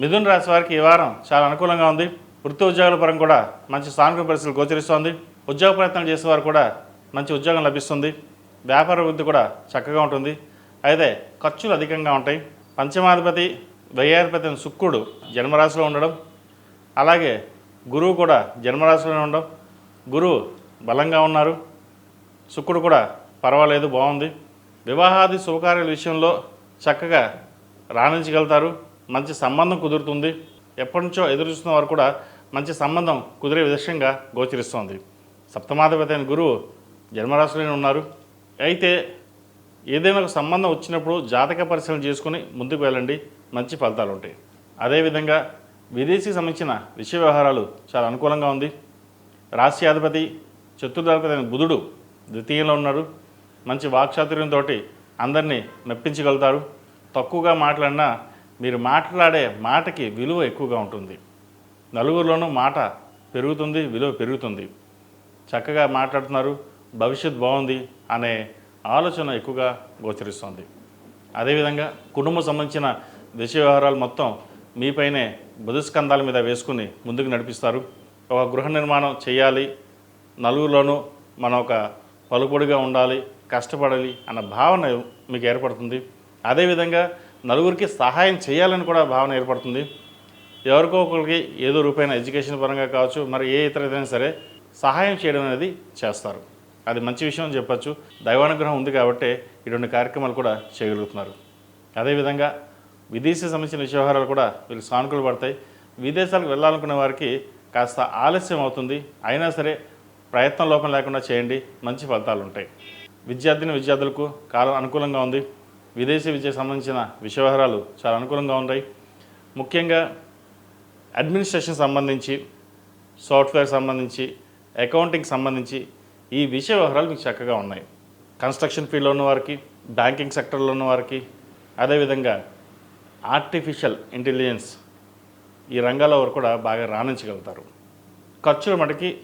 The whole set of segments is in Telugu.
మిథున్ రాశి వారికి ఈ వారం చాలా అనుకూలంగా ఉంది. వృత్తి ఉద్యోగాల పరం కూడా మంచి సానుకూల పరిస్థితులు గోచరిస్తోంది. ఉద్యోగ ప్రయత్నాలు చేసేవారు కూడా మంచి ఉద్యోగం లభిస్తుంది. వ్యాపార వృద్ధి కూడా చక్కగా ఉంటుంది. అయితే ఖర్చులు అధికంగా ఉంటాయి. పంచమాధిపతి వ్యయాధిపతి శుక్రుడు జన్మరాశిలో ఉండడం. అలాగే గురువు కూడా జన్మరాశిలోనే ఉండడం. గురువు బలంగా ఉన్నారు. శుక్రుడు కూడా పర్వాలేదు బాగుంది. వివాహాది శుభకార్యాల విషయంలో చక్కగా రాణించగలుగుతారు. మంచి సంబంధం కుదురుతుంది. ఎప్పటి నుంచో ఎదురు చూస్తున్న వారు కూడా మంచి సంబంధం కుదిరే విషయంగా గోచరిస్తోంది. సప్తమాధిపతి అయిన గురువు జన్మరాశిలోనే ఉన్నారు. అయితే ఏదైనా ఒక సంబంధం వచ్చినప్పుడు జాతక పరిశీలన చేసుకుని ముందుకు వెళ్ళండి. మంచి ఫలితాలు ఉంటాయి. అదేవిధంగా విదేశీకి సంబంధించిన విషయ వ్యవహారాలు చాలా అనుకూలంగా ఉంది. రాశ్యాధిపతి చతుర్థాధిపతి అయిన బుధుడు ద్వితీయంలో ఉన్నారు మంచి వాక్చాతుర్యంతో అందరినీ మెప్పించగలుగుతారు. తక్కువగా మాట్లాడినా మీరు మాట్లాడే మాటకి విలువ ఎక్కువగా ఉంటుంది. నలుగురిలోనూ మాట పెరుగుతుంది విలువ పెరుగుతుంది. చక్కగా మాట్లాడుతున్నారు భవిష్యత్ బాగుంది అనే ఆలోచన ఎక్కువగా గోచరిస్తుంది. అదేవిధంగా కుటుంబం సంబంధించిన విషయ వ్యవహారాలు మొత్తం మీపైనే బుధస్కంధాల మీద వేసుకుని ముందుకు నడిపిస్తారు. ఒక గృహ నిర్మాణం చేయాలి నలుగురిలోనూ మనం ఒక పలుకుబడిగా ఉండాలి కష్టపడాలి అన్న భావన మీకు ఏర్పడుతుంది. అదేవిధంగా నలుగురికి సహాయం చేయాలని కూడా భావన ఏర్పడుతుంది. ఎవరికో ఒకరికి ఏదో రూపాయన ఎడ్యుకేషన్ పరంగా కావచ్చు మరి ఏ ఇతర ఏదైనా సరే సహాయం చేయడం అనేది చేస్తారు. అది మంచి విషయం అని చెప్పచ్చు. దైవానుగ్రహం ఉంది కాబట్టి ఇటువంటి కార్యక్రమాలు కూడా చేయగలుగుతున్నారు. అదేవిధంగా విదేశీ సంబంధించిన విషయ వ్యవహారాలు కూడా వీళ్ళు సానుకూలు పడతాయి. విదేశాలకు వెళ్ళాలనుకునే వారికి కాస్త ఆలస్యం అవుతుంది. అయినా సరే ప్రయత్నం లోపం లేకుండా చేయండి. మంచి ఫలితాలు ఉంటాయి. విద్యార్థిని విద్యార్థులకు కాలం అనుకూలంగా ఉంది. విదేశీ విద్యకు సంబంధించిన విషయ చాలా అనుకూలంగా ఉన్నాయి ముఖ్యంగా అడ్మినిస్ట్రేషన్ సంబంధించి సాఫ్ట్వేర్ సంబంధించి అకౌంటింగ్ సంబంధించి ఈ విషయ వ్యవహారాలు మీకు చక్కగా ఉన్నాయి. కన్స్ట్రక్షన్ ఫీల్డ్లో ఉన్న వారికి బ్యాంకింగ్ సెక్టర్లో ఉన్న వారికి అదేవిధంగా ఆర్టిఫిషియల్ ఇంటెలిజెన్స్ ఈ రంగాల వారు కూడా బాగా రాణించగలుగుతారు. ఖర్చుల మటుకి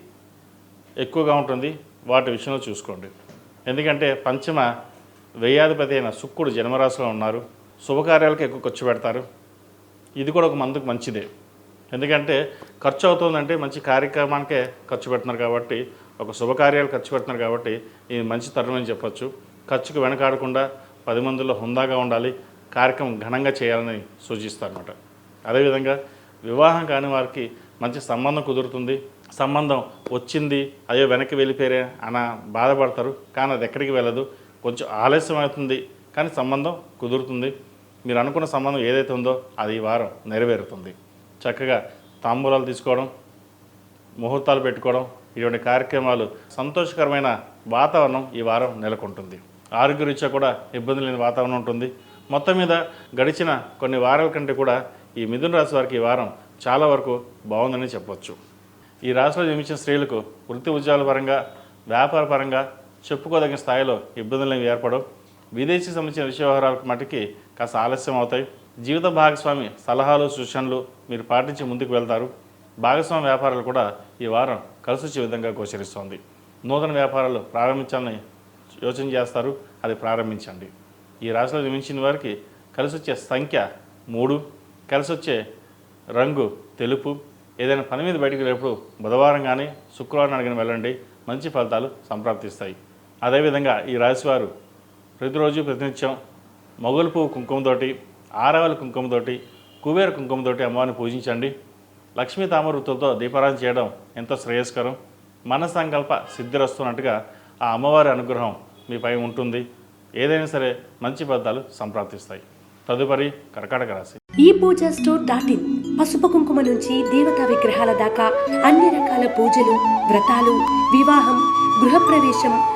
ఎక్కువగా ఉంటుంది. వాటి విషయంలో చూసుకోండి. ఎందుకంటే పంచమ వ్యయాధిపతి అయిన శుక్రుడు జన్మరాశిలో ఉన్నారు. శుభకార్యాలకు ఎక్కువ ఖర్చు పెడతారు. ఇది కూడా ఒక మందుకు మంచిదే. ఎందుకంటే ఖర్చు అవుతుందంటే మంచి కార్యక్రమానికే ఖర్చు పెడుతున్నారు కాబట్టి ఒక శుభకార్యాలు ఖర్చు పెడుతున్నారు కాబట్టి ఇది మంచి తరుణం అని చెప్పొచ్చు. ఖర్చుకు వెనకాడకుండా పది మందిలో హుందాగా ఉండాలి. కార్యక్రమం ఘనంగా చేయాలని సూచిస్తారన్నమాట. అదేవిధంగా వివాహం కాని వారికి మంచి సంబంధం కుదురుతుంది. సంబంధం వచ్చింది అయ్యో వెనక్కి వెళ్ళిపోయారే అన్న బాధపడతారు. కానీ అది ఎక్కడికి వెళ్ళదు. కొంచెం ఆలస్యం అవుతుంది కానీ సంబంధం కుదురుతుంది. మీరు అనుకున్న సంబంధం ఏదైతే ఉందో అది ఈ వారం నెరవేరుతుంది. చక్కగా తాంబూలాలు తీసుకోవడం ముహూర్తాలు పెట్టుకోవడం ఇటువంటి కార్యక్రమాలు సంతోషకరమైన వాతావరణం ఈ వారం నెలకొంటుంది. ఆరోగ్యరీత్యా కూడా ఇబ్బంది లేని వాతావరణం ఉంటుంది. మొత్తం మీద గడిచిన కొన్ని వారాల కంటే కూడా ఈ మిథున రాశి వారికి ఈ వారం చాలా వరకు బాగుందని చెప్పవచ్చు ఈ రాశిలో జన్మించిన స్త్రీలకు వృత్తి ఉద్యోగాల పరంగా వ్యాపార పరంగా చెప్పుకోదగిన స్థాయిలో ఇబ్బందులు ఏర్పడవు. విదేశీ సంబంధించిన విషయ వ్యవహారాలకు మటుకి కాస్త ఆలస్యం అవుతాయి జీవిత భాగస్వామి సలహాలు సూచనలు మీరు పాటించి ముందుకు వెళ్తారు. భాగస్వామి వ్యాపారాలు కూడా ఈ వారం కలిసి వచ్చే విధంగా గోచరిస్తోంది. నూతన వ్యాపారాలు ప్రారంభించాలని యోచన చేస్తారు. అది ప్రారంభించండి. ఈ రాశిలో నిర్మించిన వారికి కలిసి వచ్చే సంఖ్య మూడు. కలిసి వచ్చే రంగు తెలుపు. ఏదైనా పని మీద బయటకు వెళ్ళేప్పుడు బుధవారం కానీ శుక్రవారం అడిగిన వెళ్ళండి. మంచి ఫలితాలు సంప్రాప్తిస్తాయి. అదేవిధంగా ఈ రాశివారు ప్రతిరోజు ప్రతినిత్యం మొగలు పువ్వు కుంకుమతోటి ఆరవల కుంకుమతోటి కుబేర కుంకుమతోటి అమ్మవారిని పూజించండి. లక్ష్మీ తామరుతులతో దీపారాధన చేయడం ఎంతో శ్రేయస్కరం. మన సంకల్ప సిద్ధిరస్తున్నట్టుగా ఆ అమ్మవారి అనుగ్రహం మీపై ఉంటుంది. ఏదైనా సరే మంచి ఫలితాలు సంప్రాప్తిస్తాయి. తదుపరి కర్కాటక రాశి. ఈ పూజా స్టోర్ డాట్ ఇన్ పసుపు కుంకుమ నుంచి దేవతా విగ్రహాల దాకా అన్ని రకాల పూజలు వ్రతాలు వివాహం గృహప్రవేశం